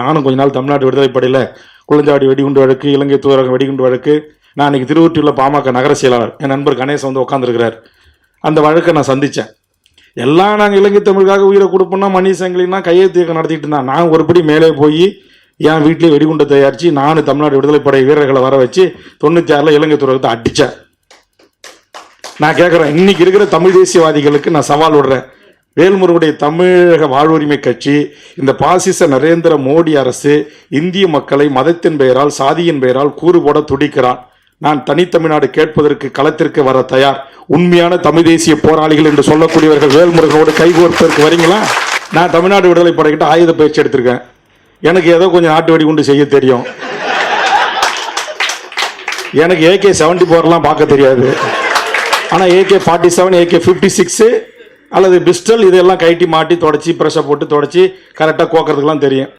நானும் கொஞ்ச நாள் தமிழ்நாடு விடுதலைப்படையில் படையில் வெடிகுண்டு வழக்கு இலங்கை தூதரகம் வெடிகுண்டு வழக்கு நான் இன்றைக்கி திருவொற்றியில் பாமக நகர செயலாளர் என் நண்பர் கணேசன் வந்து உட்காந்துருக்கிறார் அந்த வழக்கை நான் சந்தித்தேன் எல்லாம் நாங்கள் இலங்கை தமிழுக்காக உயிரை கொடுப்போம்னா மணி சங்கிலினா கையெழுத்து இயக்கம் நடத்திட்டு இருந்தான். நான் ஒருபடி மேலே போய் என் வீட்டிலே வெடிகுண்டை தயாரித்து நானும் தமிழ்நாடு விடுதலைப்படை வீரர்களை வர வச்சு தொண்ணூற்றி ஆறில் இலங்கை துறவத்தை அடித்தேன் நான் கேட்குறேன் இன்றைக்கி இருக்கிற தமிழ் தேசியவாதிகளுக்கு நான் சவால் விடுறேன். வேல்முருகனுடைய தமிழக வாழ்வுரிமை கட்சி இந்த பாசிச நரேந்திர மோடி அரசு இந்திய மக்களை மதத்தின் பெயரால் சாதியின் பெயரால் கூறுபோட துடிக்கிறான். நான் தனித்தமிழ்நாடு கேட்பதற்கு களத்திற்கு வர தயார். உண்மையான தமிழ் தேசிய போராளிகள் என்று சொல்லக்கூடியவர்கள் வேல்முருகனோடு கைகோர்ப்பதற்கு வரீங்களா? நான் தமிழ்நாடு விடுதலை படைக்கிட்ட ஆயுத பயிற்சி எடுத்திருக்கேன். எனக்கு ஏதோ கொஞ்சம் நாட்டு வெடிகுண்டு செய்ய தெரியும். எனக்கு ஏகே செவன்டி ஃபோர்லாம் பார்க்க தெரியாது. ஆனால் AK forty seven AK fifty six அல்லது பிஸ்டல் இதெல்லாம் கைட்டி மாட்டி தொடச்சி ப்ரெஷர் போட்டு தொடச்சி கரெக்டாக கோக்கிறதுக்கெலாம் தெரியும்.